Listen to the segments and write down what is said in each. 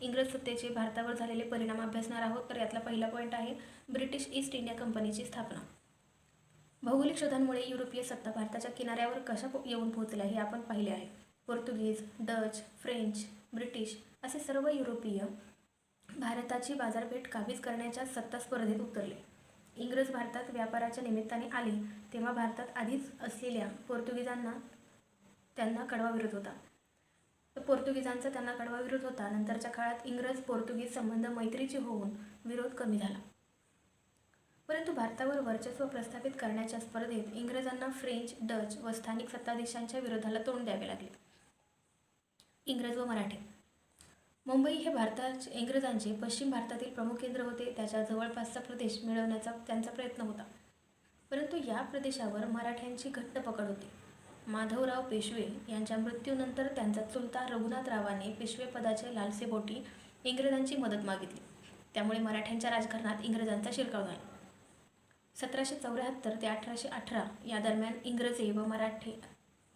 इंग्रज सत्तेचे भारतावर झालेले परिणाम अभ्यासणार आहोत तर यातला पहिला पॉईंट आहे ब्रिटिश ईस्ट इंडिया कंपनीची स्थापना. भौगोलिक शोधांमुळे युरोपीय सत्ता भारताच्या किनाऱ्यावर कशा पो- येऊन पोहोचल्या हे आपण पाहिले आहे. पोर्तुगीज डच फ्रेंच ब्रिटिश असे सर्व युरोपीय भारताची बाजारपेठ काबीज करण्याच्या सत्ता स्पर्धेत उतरले. इंग्रज भारतात व्यापाराच्या निमित्ताने आले तेव्हा भारतात आधीच असलेल्या पोर्तुगीजांना त्यांना कडवा विरोध होता. पोर्तुगीजांचा त्यांना कडवा विरोध होता. नंतरच्या काळात इंग्रज पोर्तुगीज संबंध मैत्रीचे होऊन विरोध कमी झाला. परंतु भारतावर वर्चस्व प्रस्थापित करण्याच्या स्पर्धेत इंग्रजांना फ्रेंच डच व स्थानिक सत्ताधीशांच्या विरोधाला तोंड द्यावे लागले. इंग्रज व मराठी. मुंबई हे भारताचे इंग्रजांचे पश्चिम भारतातील प्रमुख केंद्र होते. त्याच्या जवळपासचा प्रदेश मिळवण्याचा त्यांचा प्रयत्न होता. परंतु या प्रदेशावर मराठ्यांची घट्ट पकड होती. माधवराव पेशवे यांच्या मृत्यूनंतर त्यांचा चुलता रघुनाथरावाने पेशवेपदाचे लालसेपोटी इंग्रजांची मदत मागितली. त्यामुळे मराठ्यांच्या राजकारणात इंग्रजांचा शिरकाव झाला. सतराशे चौऱ्याहत्तर ते अठराशे अठरा या दरम्यान इंग्रजे व मराठे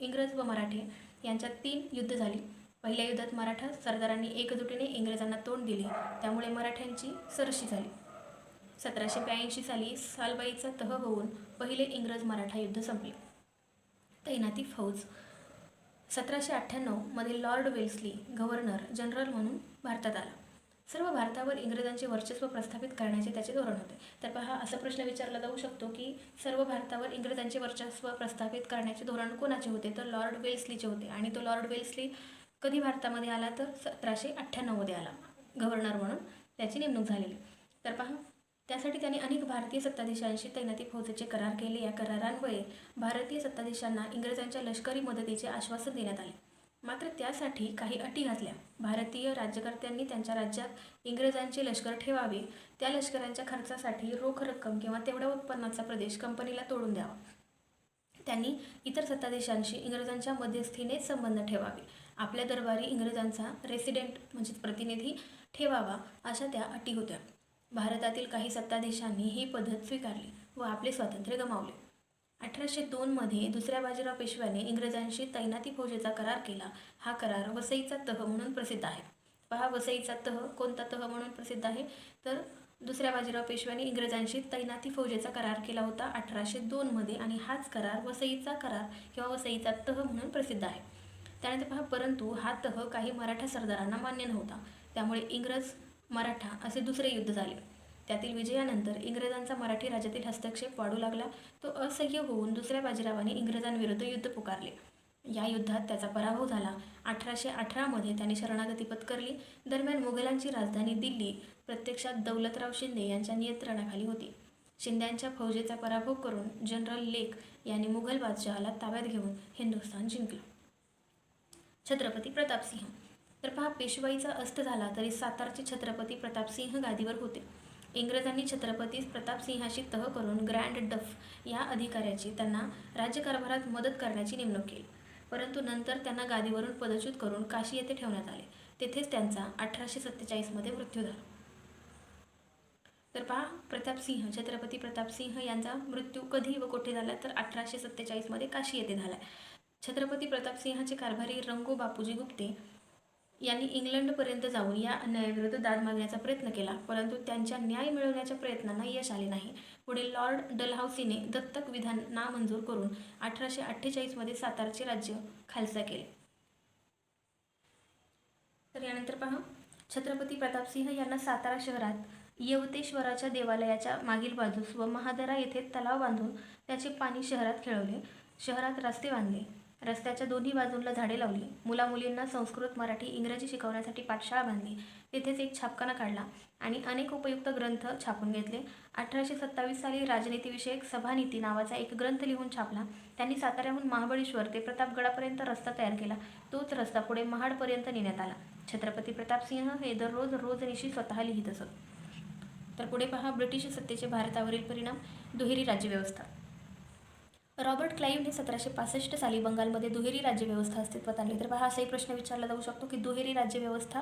इंग्रज व मराठे यांच्यात तीन युद्ध झाली. पहिल्या युद्धात मराठा सरदारांनी एकजुटीने इंग्रजांना तोंड दिले. त्यामुळे मराठ्यांची सरशी झाली. सतराशे ब्याऐंशी साली सालबाईचा तह होऊन पहिले इंग्रज मराठा युद्ध संपले. तैनाती फौज. सतराशे अठ्ठ्याण्णवमध्ये लॉर्ड वेल्सली गव्हर्नर जनरल म्हणून भारतात आला. सर्व भारतावर इंग्रजांचे वर्चस्व प्रस्थापित करण्याचे त्याचे धोरण होते. तर पहा असा प्रश्न विचारला जाऊ शकतो की सर्व भारतावर इंग्रजांचे वर्चस्व प्रस्थापित करण्याचे धोरण कोणाचे होते? तर लॉर्ड वेल्सलीचे होते. आणि तो लॉर्ड वेल्सली कधी भारतामध्ये आला? तर सतराशे अठ्ठ्याण्णवमध्ये आला. गव्हर्नर म्हणून त्याची नेमणूक झालेली. तर पहा त्यासाठी त्यांनी अनेक भारतीय सत्ताधीशांशी तैनाती फौजेचे करार केले. या करारांमुळे भारतीय सत्ताधीशांना इंग्रजांच्या लष्करी मदतीचे आश्वासन देण्यात आले. मात्र त्यासाठी काही अटी घातल्या भारतीय राज्यकर्त्यांनी त्यांच्या राज्यात इंग्रजांचे लष्कर ठेवावे. त्या लष्करांच्या खर्चासाठी रोख रक्कम किंवा तेवढ्या उत्पन्नाचा प्रदेश कंपनीला तोडून द्यावा. त्यांनी इतर सत्ताधीशांशी इंग्रजांच्या मध्यस्थीने संबंध ठेवावे. आपल्या दरबारी इंग्रजांचा रेसिडेंट म्हणजे प्रतिनिधी ठेवावा अशा त्या अटी होत्या. भारतातील काही सत्ताधीशांनी ही पद्धत स्वीकारली व आपले स्वातंत्र्य गमावले. अठराशे दोनमध्ये दुसऱ्या बाजीराव पेशव्याने इंग्रजांशी तैनाती फौजेचा करार केला. हा करार वसईचा तह म्हणून प्रसिद्ध आहे. पहा वसईचा तह कोणता तह म्हणून प्रसिद्ध आहे? तर दुसऱ्या बाजीराव पेशव्याने इंग्रजांशी तैनाती फौजेचा करार केला होता अठराशे दोनमध्ये आणि हाच करार वसईचा करार किंवा वसईचा तह म्हणून प्रसिद्ध आहे. त्यानंतर पहा परंतु हा तह काही मराठा सरदारांना मान्य नव्हता. त्यामुळे इंग्रज मराठा असे दुसरे युद्ध झाले. त्यातील विजयानंतर इंग्रजांचा मराठी राज्यातील हस्तक्षेप वाढू लागला. तो असह्य होऊन दुसऱ्या बाजीरावाने इंग्रजांविरुद्ध युद्ध पुकारले. या युद्धात त्याचा पराभव झाला. अठराशे अठरामध्ये त्याने शरणागती पत्करली. दरम्यान मुघलांची राजधानी दिल्ली प्रत्यक्षात दौलतराव शिंदे यांच्या नियंत्रणाखाली होती. शिंद्यांच्या फौजेचा पराभव करून जनरल लेक यांनी मुघल बादशहाला ताब्यात घेऊन हिंदुस्थान जिंकलं. छत्रपती प्रतापसिंह तर पहा पेशवाईचा अस्त झाला तरी सातारचे छत्रपती प्रतापसिंह गादीवर होते. इंग्रजांनी छत्रपती प्रतापसिंहाशी तह करून ग्रँड डफ या अधिकाऱ्याची त्यांना राज्यकारभारात मदत करण्याची नेमणूक केली. परंतु नंतर त्यांना गादीवरून पदच्युत करून काशी येथे ठेवण्यात आले. तेथेच त्यांचा अठराशे सत्तेचाळीसमध्ये मृत्यू झाला. तर पहा प्रतापसिंह छत्रपती प्रतापसिंह यांचा मृत्यू कधी व कोठे झाला? तर अठराशे सत्तेचाळीसमध्ये काशी येथे झाला छत्रपती प्रतापसिंहाचे कारभारी रंगो बापूजी गुप्ते यांनी इंग्लंडपर्यंत जाऊन या अन्यायाविरुद्ध दाद मागण्याचा प्रयत्न केला परंतु त्यांच्या न्याय मिळवण्याच्या प्रयत्नांना यश आले नाही. पुढे लॉर्ड डलहाउसीने दत्तक विधान नामंजूर करून अठराशे अठ्ठेचाळीसमध्ये सातारचे राज्य खालसा केले. तर यानंतर पहा छत्रपती प्रतापसिंह यांना सातारा शहरात येवतेश्वराच्या देवालयाच्या मागील बाजूस व महादरा येथे तलाव बांधून त्याचे पाणी शहरात खेळवले. शहरात रस्ते बांधले. रस्त्याच्या दोन्ही बाजूंना झाडे लावली. मुलामुलींना संस्कृत मराठी इंग्रजी शिकवण्यासाठी पाठशाळा बांधली. तेथेच एक छापखाना काढला आणि अनेक उपयुक्त ग्रंथ छापून घेतले. अठराशे सत्तावीस साली राजनीतीविषयक सभानीती नावाचा एक ग्रंथ लिहून छापला. त्यांनी साताऱ्याहून महाबळेश्वर ते प्रतापगडापर्यंत रस्ता तयार केला. तोच रस्ता पुढे महाडपर्यंत नेण्यात आला. छत्रपती प्रतापसिंह हे दररोज रोजनिशी स्वतः लिहित असत. तर पुढे पहा ब्रिटिश सत्तेचे भारतावरील परिणाम दुहेरी राज्यव्यवस्था. रॉबर्ट क्लाईव्हने सतराशे पासष्ट साली बंगालमध्ये दुहेरी राज्यव्यवस्था अस्तित्वात आणली. तर पहा असाही प्रश्न विचारला जाऊ शकतो की दुहेरी राज्यव्यवस्था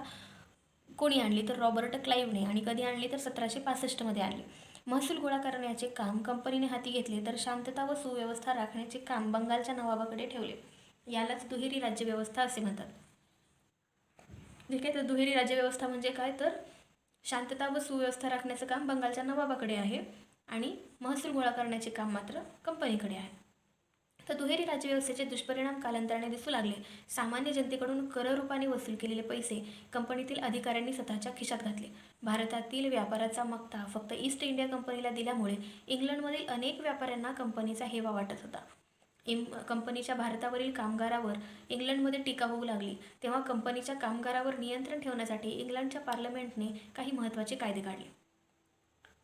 कोणी आणली? तर रॉबर्ट क्लाईव्हने आणि कधी आणली? तर सतराशे पासष्टमध्ये आणली. महसूल गोळा करण्याचे काम कंपनीने हाती घेतले तर शांतता व सुव्यवस्था राखण्याचे काम बंगालच्या नवाबाकडे ठेवले. यालाच दुहेरी राज्यव्यवस्था असे म्हणतात. ठीक आहे तर दुहेरी राज्यव्यवस्था म्हणजे काय? तर शांतता व सुव्यवस्था राखण्याचं काम बंगालच्या नवाबाकडे आहे आणि महसूल गोळा करण्याचे काम मात्र कंपनीकडे आहे. तर दुहेरी राज्यव्यवस्थेचे दुष्परिणाम कालांतराने दिसू लागले. सामान्य जनतेकडून कररूपाने वसूल केलेले पैसे कंपनीतील अधिकाऱ्यांनी स्वतःच्या खिशात घातले. भारतातील व्यापाराचा मक्ता फक्त ईस्ट इंडिया कंपनीला दिल्यामुळे इंग्लंडमधील अनेक व्यापाऱ्यांना कंपनीचा हेवा वाटत होता. इम कंपनीच्या भारतावरील कामगारावर इंग्लंडमध्ये टीका होऊ लागली तेव्हा कंपनीच्या कामगारावर नियंत्रण ठेवण्यासाठी इंग्लंडच्या पार्लमेंटने काही महत्त्वाचे कायदे काढले.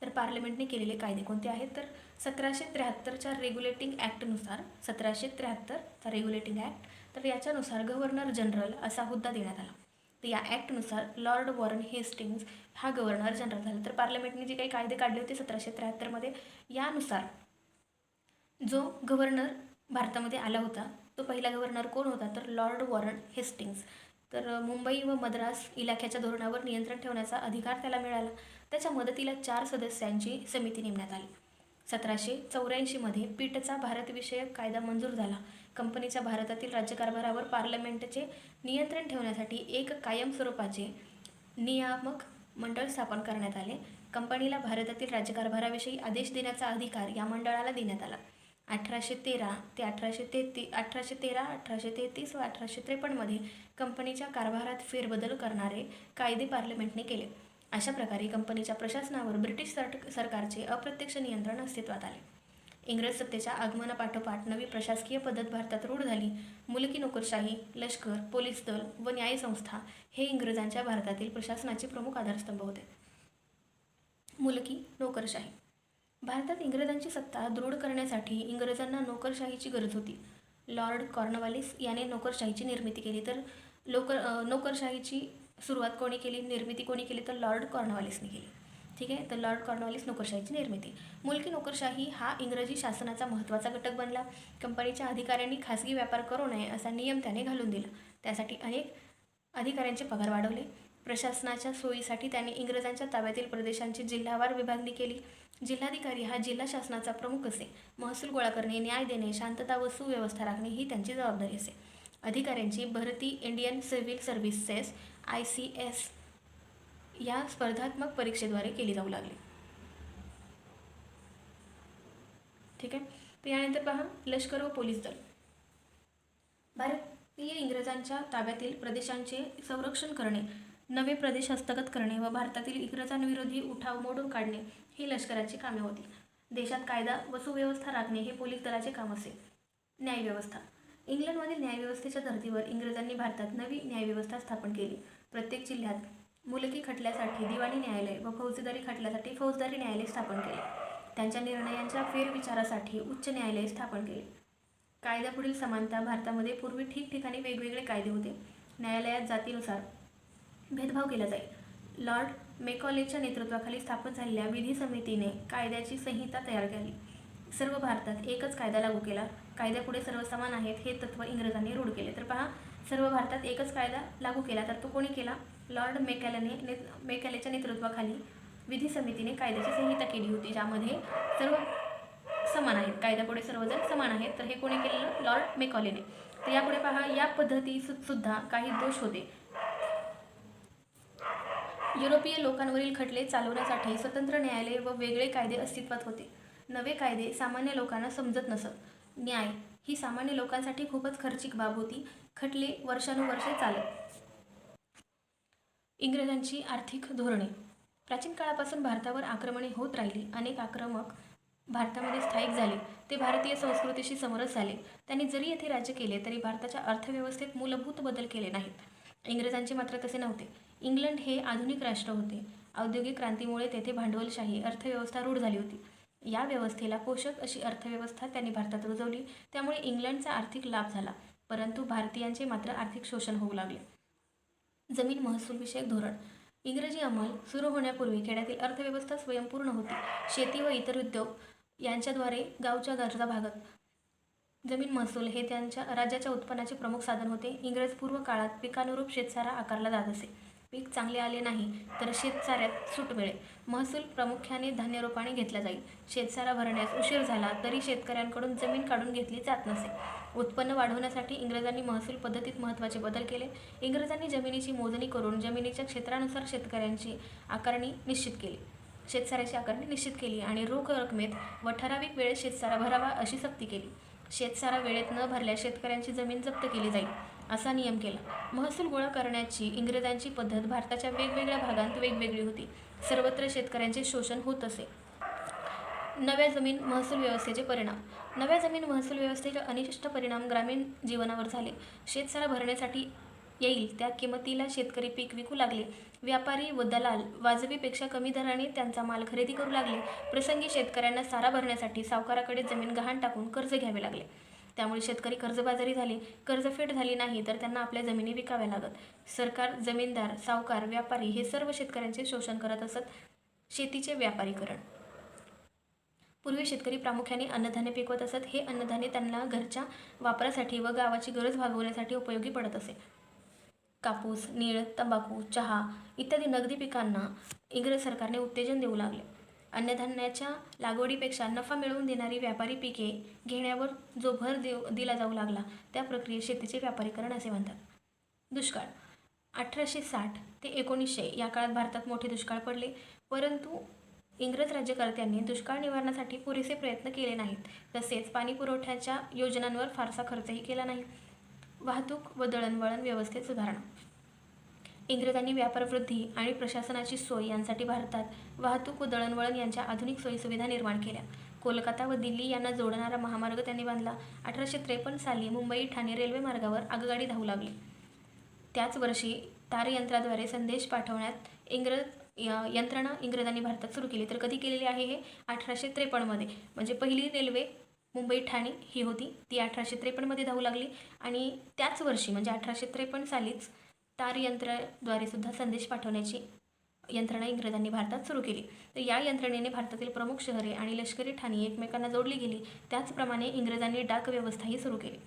तर पार्लमेंटने केलेले कायदे कोणते आहेत? तर सतराशे त्र्याहत्तरच्या रेग्युलेटिंग ॲक्टनुसार सतराशे त्र्याहत्तरचा रेग्युलेटिंग ॲक्ट तर याच्यानुसार गव्हर्नर जनरल असा हुद्दा देण्यात आला. तर या ॲक्टनुसार लॉर्ड वॉरन हेस्टिंग्ज हा गव्हर्नर जनरल झाला. तर पार्लमेंटने जे काही कायदे काढले होते सतराशे त्र्याहत्तरमध्ये यानुसार जो गव्हर्नर भारतामध्ये आला होता तो पहिला गव्हर्नर कोण होता? तर लॉर्ड वॉरन हेस्टिंग्ज तर मुंबई व मद्रास इलाख्याच्या धोरणावर नियंत्रण ठेवण्याचा अधिकार त्याला मिळाला. त्याच्या मदतीला चार सदस्यांची समिती नेमण्यात आली. सतराशे चौऱ्याऐंशीमध्ये पीटचा भारतविषयक कायदा मंजूर झाला. कंपनीच्या भारतातील राज्यकारभारावर पार्लमेंटचे नियंत्रण ठेवण्यासाठी एक कायम स्वरूपाचे नियामक मंडळ स्थापन करण्यात आले. कंपनीला भारतातील राज्यकारभाराविषयी आदेश देण्याचा अधिकार या मंडळाला देण्यात आला. अठराशे तेरा ते अठराशे तेहती अठराशे तेरा अठराशे तेहतीस व अठराशे त्रेपन्नमध्ये कंपनीच्या कारभारात फेरबदल करणारे कायदे पार्लमेंटने केले. अशा प्रकारे कंपनीच्या प्रशासनावर ब्रिटिश सर सरकारचे अप्रत्यक्ष नियंत्रण अस्तित्वात आले. इंग्रज सत्तेच्या आगमनापाठोपाठ नवी प्रशासकीय पद्धत भारतात रूढ झाली. मुलकी नोकरशाही लष्कर पोलीस दल व न्यायसंस्था हे इंग्रजांच्या भारतातील प्रशासनाचे प्रमुख आधारस्तंभ होते. मुलकी नोकरशाही. भारतात इंग्रजांची सत्ता दृढ करण्यासाठी इंग्रजांना नोकरशाहीची गरज होती. लॉर्ड कॉर्नवालिस याने नोकरशाहीची निर्मिती केली तर लोकर नोकरशाहीची सुरुवात कोणी केली निर्मिती कोणी केली तर लॉर्ड कॉर्नवालिसने केली. ठीक आहे? तर लॉर्ड कॉर्नवालिस नोकरशाहीची निर्मिती. मुलकी नोकरशाही हा इंग्रजी शासनाचा महत्त्वाचा घटक बनला. कंपनीच्या अधिकाऱ्यांनी खासगी व्यापार करू नये असा नियम त्याने घालून दिला. त्यासाठी अनेक अधिकाऱ्यांचे पगार वाढवले. प्रशासनाच्या सोयीसाठी त्यांनी इंग्रजांच्या ताब्यातील प्रदेशांची जिल्हावार विभागणी केली. जिल्हाधिकारी हा जिल्हा शासनाचा प्रमुख असे. महसूल गोळा करणे न्याय देणे शांतता व सुव्यवस्था राखणे ही त्यांची जबाबदारी असे. अधिकाऱ्यांची भरती Indian civil services I C S या स्पर्धात्मक परीक्षेद्वारे केली जाऊ लागली. ठीक आहे? तर यानंतर पहा लष्कर व पोलीस दल. भारतीय इंग्रजांच्या ताब्यातील प्रदेशांचे संरक्षण करणे नवे प्रदेश हस्तगत करणे व भारतातील इंग्रजांविरोधी उठाव मोडून काढणे ही लष्कराची कामे होती. देशात कायदा व सुव्यवस्था राखणे हे पोलीस दलाचे काम असे. न्यायव्यवस्था. इंग्लंडमधील न्यायव्यवस्थेच्या धर्तीवर इंग्रजांनी भारतात नवी न्यायव्यवस्था स्थापन केली. प्रत्येक जिल्ह्यात मुलकी खटल्यासाठी दिवाणी न्यायालय व फौजदारी खटल्यासाठी फौजदारी न्यायालय स्थापन केले. त्यांच्या निर्णयांच्या फेरविचारासाठी उच्च न्यायालय स्थापन केले. कायद्यापुढील समानता भारतामध्ये पूर्वी ठिकठिकाणी वेगवेगळे कायदे होते. न्यायालयात जातीनुसार भेदभाव केला जाईल. लॉर्ड मेकॉलेच्या नेतृत्वाखाली स्थापन झालेल्या विधी समितीने कायद्याची संहिता तयार केली. सर्व भारतात एकच कायदा लागू केला. कायद्यापुढे सर्व समान आहेत हे तत्त्व इंग्रजांनी रूढ केले. तर पहा सर्व भारतात एकच कायदा लागू केला तर तो कोणी केला? लॉर्ड मेकॅलेने ने मेकॅलेच्या नेतृत्वाखाली विधी समितीने कायद्याची संहिता केली होती ज्यामध्ये सर्व समान आहेत. कायद्यापुढे सर्वजण समान आहेत. तर हे कोणी केलेलं? लॉर्ड मेकॉलेने. तर यापुढे पहा या पद्धती सुद्धा काही दोष होते. युरोपीय लोकांवरील खटले चालवण्यासाठी स्वतंत्र न्यायालय व वेगळे कायदे अस्तित्वात होते. नवे कायदे सामान्य लोकांना समजत नसत. न्याय ही सामान्य लोकांसाठी खूपच खर्चिक बाब होती. खटले वर्षानुवर्षे चालत. इंग्रजांची आर्थिक धोरणे. प्राचीन काळापासून भारतावर आक्रमणे होत राहिली. अनेक आक्रमक भारतामध्ये स्थायिक झाले. ते भारतीय संस्कृतीशी समरस झाले. त्यांनी जरी येथे राज्य केले तरी भारताच्या अर्थव्यवस्थेत मूलभूत बदल केले नाहीत. इंग्रजांचे मात्र तसे नव्हते. इंग्लंड हे आधुनिक राष्ट्र होते. औद्योगिक क्रांतीमुळे तेथे भांडवलशाही अर्थव्यवस्था रूढ झाली होती. या व्यवस्थेला पोषक अशी अर्थव्यवस्था त्यांनी भारतात रुजवली. त्यामुळे इंग्लंडचा आर्थिक लाभ झाला. परंतु भारतीयांचे मात्र आर्थिक शोषण होऊ लागले. जमीन महसूलविषयक धोरण. इंग्रजी अंमल सुरू होण्यापूर्वी खेड्यातील अर्थव्यवस्था स्वयंपूर्ण होती. शेती व इतर उद्योग यांच्याद्वारे गावच्या गरजा भागत. जमीन महसूल हे त्यांच्या राज्याच्या उत्पन्नाचे प्रमुख साधन होते. इंग्रज पूर्व काळात पिकानुरूप शेतसारा आकारला जात असे. पीक चांगले आले नाही तर शेतसाऱ्यात सूट मिळेल महसूल प्रामुख्याने धान्य रोपाने घेतला जाईल. शेतसारा भरण्यास उशीर झाला तरी शेतकऱ्यांकडून जमीन काढून घेतली जात नसे. उत्पन्न वाढवण्यासाठी इंग्रजांनी महसूल पद्धतीत महत्त्वाचे बदल केले. इंग्रजांनी जमिनीची मोजणी करून जमिनीच्या क्षेत्रानुसार शेतकऱ्यांची आकारणी निश्चित केली. शेतसाऱ्याची आकारणी निश्चित केली आणि रोख रकमेत व ठराविक वेळेत शेतसारा भरावा अशी सक्ती केली. शेतसारा वेळेत न भरल्यास शेतकऱ्यांची जमीन जप्त केली जाईल. असा नियम केला. महसूल गोळा करण्याची इंग्रजांची पद्धत भारताच्या वेगवेगळ्या भागांत वेगवेगळी होती. सर्वत्र शेतकऱ्यांचे शोषण होत असे. नव्या जमीन महसूल व्यवस्थेचे परिणाम. नव्या जमीन महसूल व्यवस्थेचे अनिष्ट परिणाम ग्रामीण जीवनावर झाले. शेतसारा भरण्यासाठी येईल त्या किमतीला शेतकरी पीक विकू लागले. व्यापारी व दलाल वाजवीपेक्षा कमी दराने त्यांचा माल खरेदी करू लागले. प्रसंगी शेतकऱ्यांना सारा भरण्यासाठी सावकाराकडे जमीन गहाण टाकून कर्ज घ्यावे लागले. त्यामुळे शेतकरी कर्जबाजारी झाले कर्जफेड झाली नाही तर त्यांना आपल्या जमिनी विकाव्या लागत. सरकार जमीनदार सावकार व्यापारी हे सर्व शेतकऱ्यांचे शोषण करत असत. शेतीचे व्यापारीकरण. पूर्वी शेतकरी प्रामुख्याने अन्नधान्य पिकवत असत. हे अन्नधान्य त्यांना घरच्या वापरासाठी व गावाची गरज भागवण्यासाठी उपयोगी पडत असे. कापूस नीळ तंबाखू चहा इत्यादी नगदी पिकांना इंग्रज सरकारने उत्तेजन देऊ लागले. अन्नधान्याच्या लागवडीपेक्षा नफा मिळवून देणारी व्यापारी पिके घेण्यावर जो भर देऊ दिला जाऊ लागला त्या प्रक्रियेत शेतीचे व्यापारीकरण असे म्हणतात. दुष्काळ. अठराशे साठ ते एकोणीसशे या काळात भारतात मोठे दुष्काळ पडले परंतु इंग्रज राज्यकर्त्यांनी दुष्काळ निवारणासाठी पुरेसे प्रयत्न केले नाहीत. तसेच पाणी पुरवठ्याच्या योजनांवर फारसा खर्चही केला नाही. वाहतूक व दळणवळण व्यवस्थेत सुधारणा. इंग्रजांनी व्यापारवृद्धी आणि प्रशासनाची सोय यांसाठी भारतात वाहतूक व दळणवळण यांच्या आधुनिक सोयीसुविधा निर्माण केल्या. कोलकाता व दिल्ली यांना जोडणारा महामार्ग त्यांनी बांधला. अठराशे त्रेपन्न साली मुंबई ठाणे रेल्वे मार्गावर आगगाडी धावू लागली. त्याच वर्षी तारयंत्राद्वारे संदेश पाठवण्यात इंग्रज यंत्रणा इंग्रजांनी भारतात सुरू केली. तर कधी केलेली आहे हे? अठराशे त्रेपन्नमध्ये म्हणजे पहिली रेल्वे मुंबई ठाणे ही होती. ती अठराशे त्रेपन्नमध्ये धावू लागली. आणि त्याच वर्षी म्हणजे अठराशे त्रेपन्न सालीच तार यंत्राद्वारे सुद्धा संदेश पाठवण्याची यंत्रणा इंग्रजांनी भारतात सुरू केली. तर या यंत्रणेने भारतातील प्रमुख शहरे आणि लष्करी ठाणी एकमेकांना जोडली गेली. त्याचप्रमाणे इंग्रजांनी डाक व्यवस्थाही सुरू केली.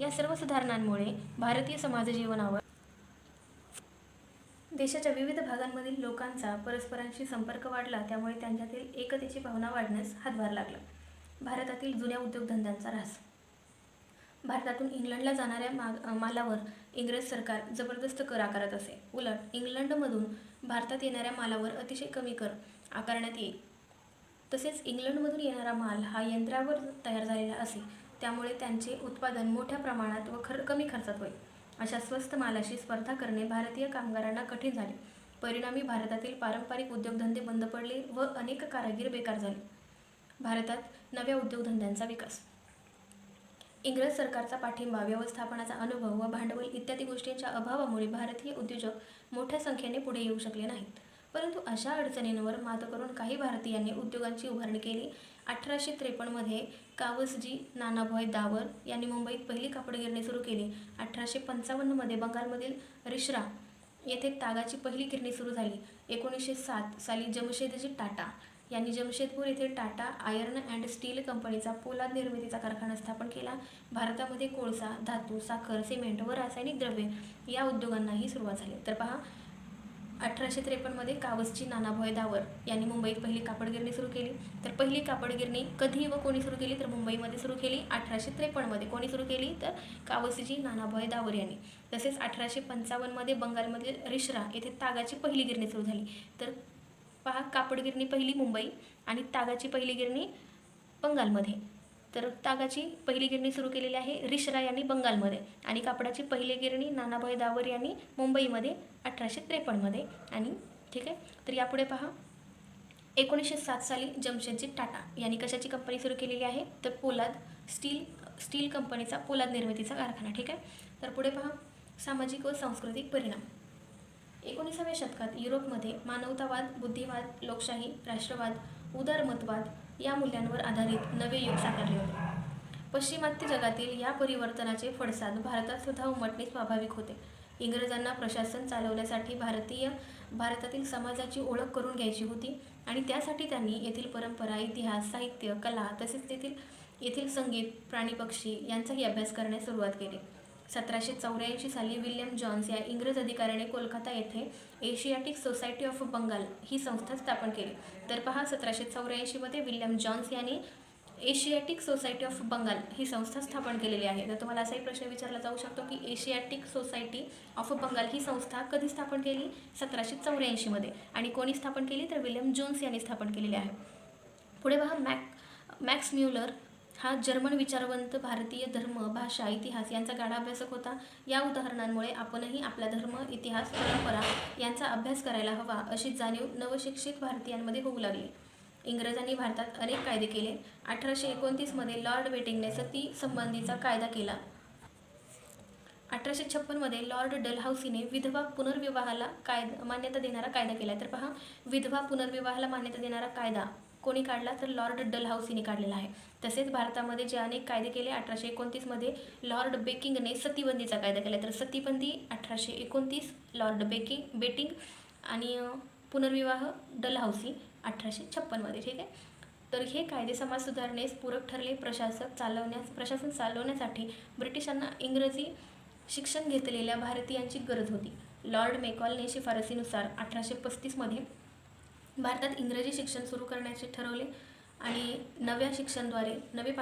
या सर्व सुधारणांमुळे भारतीय समाज जीवनावर देशाच्या विविध भागांमधील लोकांचा परस्परांशी संपर्क वाढला त्यामुळे त्यांच्यातील एकतेची भावना वाढण्यास हातभार लागला. भारतातील जुन्या उद्योगधंद्यांचा ऱ्हास भारतातून इंग्लंडला जाणाऱ्या माग मालावर इंग्रज सरकार जबरदस्त कर आकारत असे. उलट इंग्लंडमधून भारतात येणाऱ्या मालावर अतिशय कमी कर आकारण्यात येईल. तसेच इंग्लंडमधून येणारा माल हा यंत्रावर तयार झालेला असे त्यामुळे त्यांचे उत्पादन मोठ्या प्रमाणात व खर कमी खर्चात होईल. अशा स्वस्त मालाशी स्पर्धा करणे भारतीय कामगारांना कठीण झाले. परिणामी भारतातील पारंपरिक उद्योगधंदे बंद पडले व अनेक कारागीर बेकार झाले. भारतात नव्या उद्योगधंद्यांचा विकास इंग्रज सरकारचा पाठिंबा व्यवस्थापनाचा अनुभव व भांडवल इत्यादी गोष्टींच्या अभावामुळे भारतीय उद्योजक मोठ्या संख्येने पुढे येऊ शकले नाहीत. परंतु अशा अडचणींवर मात करून काही भारतीयांनी उद्योगांची उभारणी केली. अठराशे त्रेपन्नमध्ये कावसजी नानाभाई दावर यांनी मुंबईत पहिली कापड गिरणी सुरू केली. अठराशे पंचावन्नमध्ये बंगालमधील रिश्रा येथे तागाची पहिली गिरणी सुरू झाली. एकोणीसशे सात साली जमशेदजी टाटा यांनी जमशेदपूर येथे टाटा आयर्न अँड स्टील कंपनीचा पोलाद निर्मितीचा कारखाना स्थापन केला. भारतामध्ये कोळसा धातू साखर सिमेंट व रासायनिक द्रव्ये या उद्योगांनाही सुरुवात झाली. तर पहा अठराशे त्रेपन्नमध्ये कावसची नानाभोय दावर यांनी मुंबईत पहिली कापड गिरणी सुरू केली. तर पहिली कापड गिरणी कधी व कोणी सुरू केली? तर मुंबईमध्ये सुरू केली. अठराशे त्रेपन्नमध्ये कोणी सुरू केली? तर कावसजी नानाभोय दावर यांनी. तसेच अठराशे पंचावन्नमध्ये बंगालमधील रिश्रा येथे तागाची पहिली गिरणी सुरू झाली. तर पहा कापड गिरणी पहिली मुंबई आणि तागाची पहिली गिरणी बंगालमध्ये. तर तागाची पहिली गिरणी सुरू केलेली आहे रिश्रा यांनी बंगालमध्ये आणि कापडाची पहिली गिरणी नानाभाई दावर यांनी मुंबईमध्ये अठराशे त्रेपन्नमध्ये. आणि ठीक आहे तर यापुढे पहा. एकोणीसशे सात साली जमशेदजी टाटा यांनी कशाची कंपनी सुरू केलेली आहे? तर पोलाद स्टील स्टील कंपनीचा पोलाद निर्मितीचा कारखाना. ठीक आहे तर पुढे पहा. सामाजिक व सांस्कृतिक परिणाम. एकोणीसाव्या शतकात युरोपमध्ये मानवतावाद बुद्धिवाद लोकशाही राष्ट्रवाद उदारमतवाद या मूल्यांवर आधारित नवे युग साकारले होते. पश्चिमात्य जगातील या परिवर्तनाचे फडसाद भारतात सुद्धा उमटणे स्वाभाविक होते. इंग्रजांना प्रशासन चालवण्यासाठी भारतीय भारतातील समाजाची ओळख करून घ्यायची होती आणि त्यासाठी त्यांनी येथील परंपरा इतिहास साहित्य कला तसेच तेथील येथील संगीत प्राणी पक्षी यांचाही अभ्यास करण्यास सुरुवात केली. सतराशे चौऱ्याऐंशी साली विल्यम जॉन्स या इंग्रज अधिकाऱ्याने कोलकाता येथे एशियाटिक सोसायटी ऑफ बंगाल ही संस्था स्थापन केली. तर पहा सतराशे चौऱ्याऐंशीमध्ये विल्यम जॉन्स यांनी एशियाटिक सोसायटी ऑफ बंगाल ही संस्था स्थापन केलेली आहे. तर तुम्हाला असाही प्रश्न विचारला जाऊ शकतो की एशियाटिक सोसायटी ऑफ बंगाल ही संस्था कधी स्थापन केली? सतराशे चौऱ्याऐंशीमध्ये आणि कोणी स्थापन केली? तर विल्यम जोन्स यांनी स्थापन केलेली आहे. पुढे पहा मॅक मॅक्स म्युलर हा जर्मन विचारवंत भारतीय धर्म भाषा इतिहास यांचा गाढा अभ्यासक होता. या उदाहरणांमुळे आपणही आपला धर्म इतिहास परंपरा यांचा अभ्यास करायला हवा अशी जाणीव नवशिक्षित भारतीयांमध्ये होऊ लागली. इंग्रजांनी भारतात अनेक कायदे केले. अठराशे एकोणतीसमध्ये लॉर्ड बेटिंगने सती संबंधीचा कायदा केला. अठराशे छप्पनमध्ये लॉर्ड डलहाउसीने विधवा पुनर्विवाहाला कायदा मान्यता देणारा कायदा केला. तर पहा विधवा पुनर्विवाहाला मान्यता देणारा कायदा. कोणी काढला तर लॉर्ड डलहाऊसीने काढलेला आहे. तसेच भारतामध्ये जे अनेक कायदे केले अठराशे एकोणतीसमध्ये लॉर्ड बेकिंगने सतीबंदीचा कायदा केला. तर सतीबंदी अठराशे एकोणतीस लॉर्ड बेकिंग बेटिंग आणि पुनर्विवाह डलहाऊसी अठराशे छप्पनमध्ये ठीक आहे? तर हे कायदे समाज सुधारणेस पूरक ठरले. प्रशासक चालवण्यास प्रशासन चालवण्यासाठी ब्रिटिशांना इंग्रजी शिक्षण घेतलेल्या भारतीयांची गरज होती. लॉर्ड मेकॉलने शिफारसीनुसार अठराशे पस्तीसमध्ये भारतात इंग्रजी शिक्षण सुरू करण्याचे ठरवले आणि नव्या शिक्षणद्वारे नवे